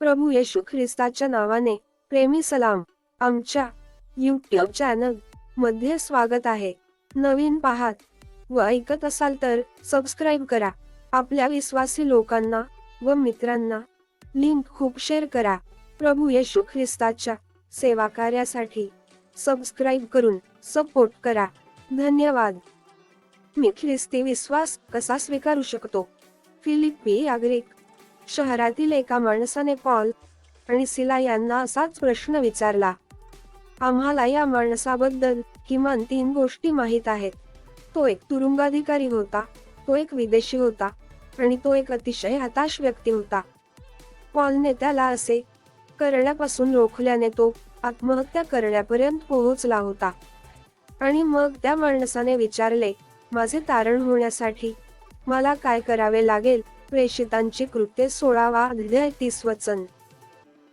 प्रभू येशू ख्रिस्ताच्या नावाने प्रेमी सलाम आमच्या यूट्यूब चॅनलमध्ये स्वागत आहे. नवीन पाहात व ऐकत असाल तर सबस्क्राईब करा. आपल्या विश्वासी लोकांना व मित्रांना लिंक खूप शेअर करा. प्रभू येशू ख्रिस्ताच्या सेवा कार्यासाठी सबस्क्राईब करून सपोर्ट करा. धन्यवाद. मी ख्रिस्ती विश्वास कसा स्वीकारू शकतो? फिलिपी आग्रिक शहरातील एका माणसाने पॉल आणि सिला यांना असाच प्रश्न विचारला. आम्हाला या माणसाबद्दल किमान तीन गोष्टी माहीत आहेत. तो एक तुरुंगाधिकारी होता तो एक विदेशी होता आणि तो एक अतिशय हताश व्यक्ती होता. पॉलने त्याला असे करण्यापासून रोखल्याने तो आत्महत्या करण्यापर्यंत पोहोचला होता. आणि मग त्या माणसाने विचारले माझे तारण होण्यासाठी मला काय करावे लागेल? प्रेषितांची कृत्ये सोळावा अध्याय तीस वचन.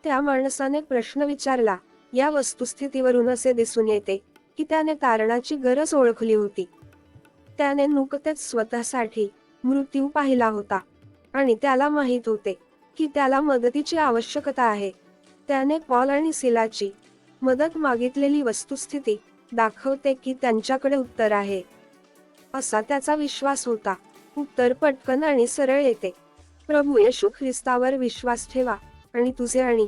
त्या माणसाने प्रश्न विचारला या वस्तुस्थितीवरून असे दिसून येते की त्याने तारणाची गरज ओळखली होती. त्याने नुकतेच स्वतःसाठी मृत्यू पाहिला होता. आणि त्याला माहीत होते की त्याला मदतीची आवश्यकता आहे. त्याने पॉल आणि सिलाची मदत मागितलेली वस्तुस्थिती दाखवते की त्यांच्याकडे उत्तर आहे. असा त्याचा विश्वास होता. उत्तर पटकन आणि सरळ येते. प्रभू येशू ख्रिस्तावर विश्वास ठेवा आणि तुझे आणि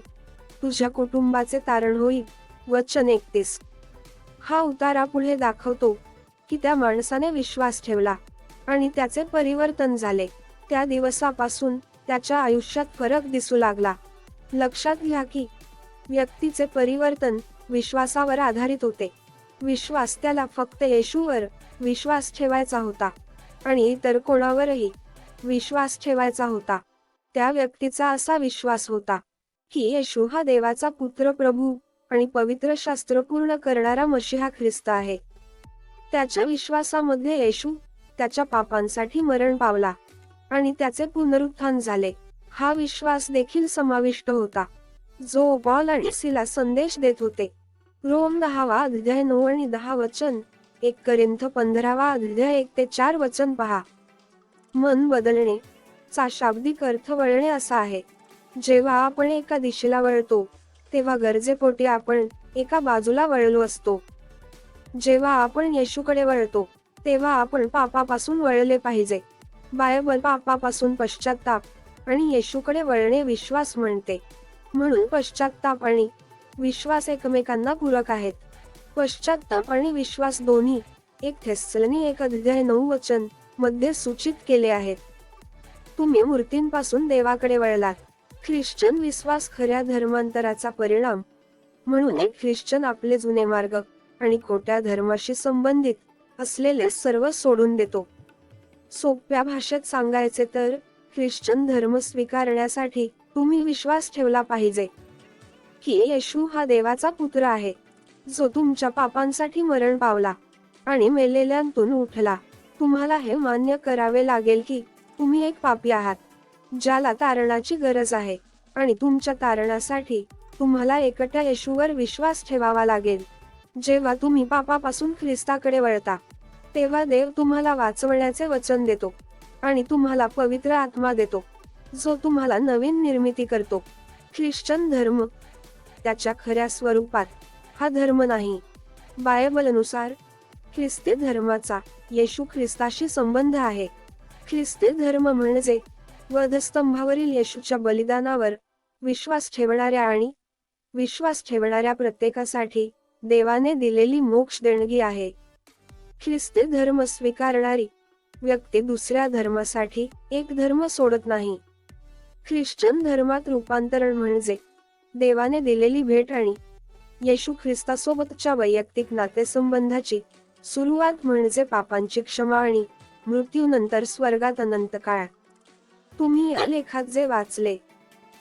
तुझ्या कुटुंबाचे तारण होईल. वचन एकतीस. हा उतारा पुढे दाखवतो की त्या माणसाने विश्वास ठेवला आणि त्याचे परिवर्तन झाले. त्या दिवसापासून त्याच्या आयुष्यात फरक दिसू लागला. लक्षात घ्या की व्यक्तीचे परिवर्तन विश्वासावर आधारित होते. विश्वास त्याला फक्त येशूवर विश्वास ठेवायचा होता. आणि इतर कोणावरही विश्वास ठेवायचा होता. त्या व्यक्तीचा असा विश्वास होता की येशू हा देवाचा पुत्र प्रभू आणि पवित्र शास्त्र पूर्ण करणारा मशिहा ख्रिस्त आहे. त्याच्या विश्वासामध्ये येशू त्याच्या पापांसाठी मरण पावला आणि त्याचे पुनरुत्थान झाले. हा विश्वास देखील समाविष्ट होता. जो बॉल आणि सिला संदेश देत होते. रोम दहावा अध्याय नऊ आणि दहा वचन एक करिंथ पंधरावा अध्याय एक ते चार वचन पहा. मन बदलणे चा शाब्दिक अर्थ वळणे असा आहे. जेव्हा आपण एका दिशेला वळतो तेव्हा गरजेपोटी आपण एका बाजूला वळलो असतो. जेव्हा आपण येशूकडे वळतो तेव्हा आपण पापापासून वळले पाहिजे. बायबल पापापासून पश्चाताप आणि येशूकडे वळणे विश्वास म्हणते. म्हणून पश्चाताप आणि विश्वास एकमेकांना पूरक आहेत. पश्चाताप आणि विश्वास दोन्ही एक थेस्सलनी एक अध्याय नऊ वचनमध्ये सूचित केले आहेत. तुम्ही मूर्तींपासून देवाकडे वळलात. ख्रिश्चन विश्वास खऱ्या धर्मांतराचा परिणाम. म्हणून एक ख्रिश्चन आपले जुने मार्ग आणि खोट्या धर्माशी संबंधित असलेले सर्व सोडून देतो. सोप्या भाषेत सांगायचे तर ख्रिश्चन धर्म स्वीकारण्यासाठी तुम्ही विश्वास ठेवला पाहिजे. की येशू हा देवाचा पुत्र आहे. जो तुमच्या पापांसाठी मरण पावला आणि मेलेल्यांतून उठला. तुम्हाला हे मान्य करावे लागेल की तुम्ही एक पापी आहात ज्याला तारणाची गरज आहे आणि तुमच्या तारणासाठी तुम्हाला एकट्या येशूवर विश्वास ठेवावा लागेल. जेव्हा तुम्ही पापापासून ख्रिस्ताकडे वळता तेव्हा देव तुम्हाला वाचवण्याचे वचन देतो आणि तुम्हाला पवित्र आत्मा देतो जो तुम्हाला नवीन निर्मिती करतो. ख्रिश्चन धर्म त्याच्या खऱ्या स्वरूपात हा धर्म नाही. बायबलनुसार ख्रिस्ती धर्माचा येशू ख्रिस्ताशी संबंध आहे. ख्रिस्ती धर्म म्हणजे वधस्तंभावरील येशूच्या बलिदानावर विश्वास ठेवणाऱ्या आणि विश्वास ठेवणाऱ्या प्रत्येकासाठी देवाने दिलेली मोक्ष देणगी आहे. ख्रिस्ती धर्म स्वीकारणारी व्यक्ती दुसऱ्या धर्मासाठी एक धर्म सोडत नाही. ख्रिश्चन धर्मात रूपांतरण म्हणजे देवाने दिलेली भेट आणि येशू ख्रिस्तासोबतच्या वैयक्तिक नातेसंबंधाची सुरुवात म्हणजे पापांची क्षमा आणि मृत्यूनंतर स्वर्गात अनंत काळ. तुम्ही या लेखात जे वाचले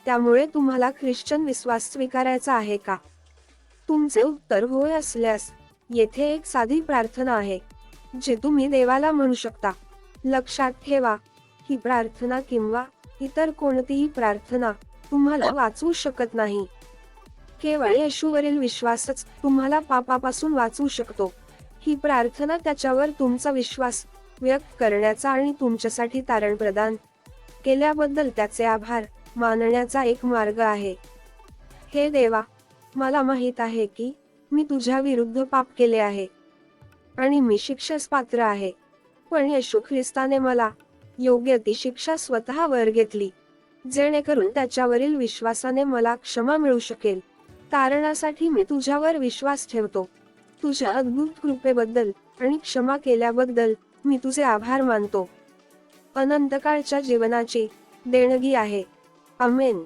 त्यामुळे तुम्हाला ख्रिश्चन विश्वास स्वीकारायचा आहे का? तुमचे उत्तर होय असल्यास येथे एक साधी प्रार्थना आहे जे तुम्ही देवाला म्हणू शकता. लक्षात ठेवा ही प्रार्थना किंवा इतर कोणतीही प्रार्थना तुम्हाला वाचवू शकत नाही. केवळ येशूवरील विश्वासच तुम्हाला पापापासून वाचवू शकतो. ही प्रार्थना त्याच्यावर तुमचा विश्वास व्यक्त करण्याचा आणि तुमच्यासाठी तारण प्रदान केल्याबद्दल त्याचे आभार मानण्याचा एक मार्ग आहे. हे देवा मला माहीत आहे की मी तुझ्या विरुद्ध पाप केले आहे. आणि मी शिक्षेस पात्र आहे. पण येशू ख्रिस्ताने मला योग्य ती शिक्षा स्वतःवर घेतली जेणेकरून त्याच्यावरील विश्वासाने मला क्षमा मिळू शकेल. तारणासाठी मी तुझ्यावर विश्वास ठेवतो. तुझ्या अद्भुत कृपेबद्दल आणि क्षमा केल्याबद्दल मी तुझे आभार मानतो. अनंतकाळच्या जीवनाची देणगी आहे. अमेन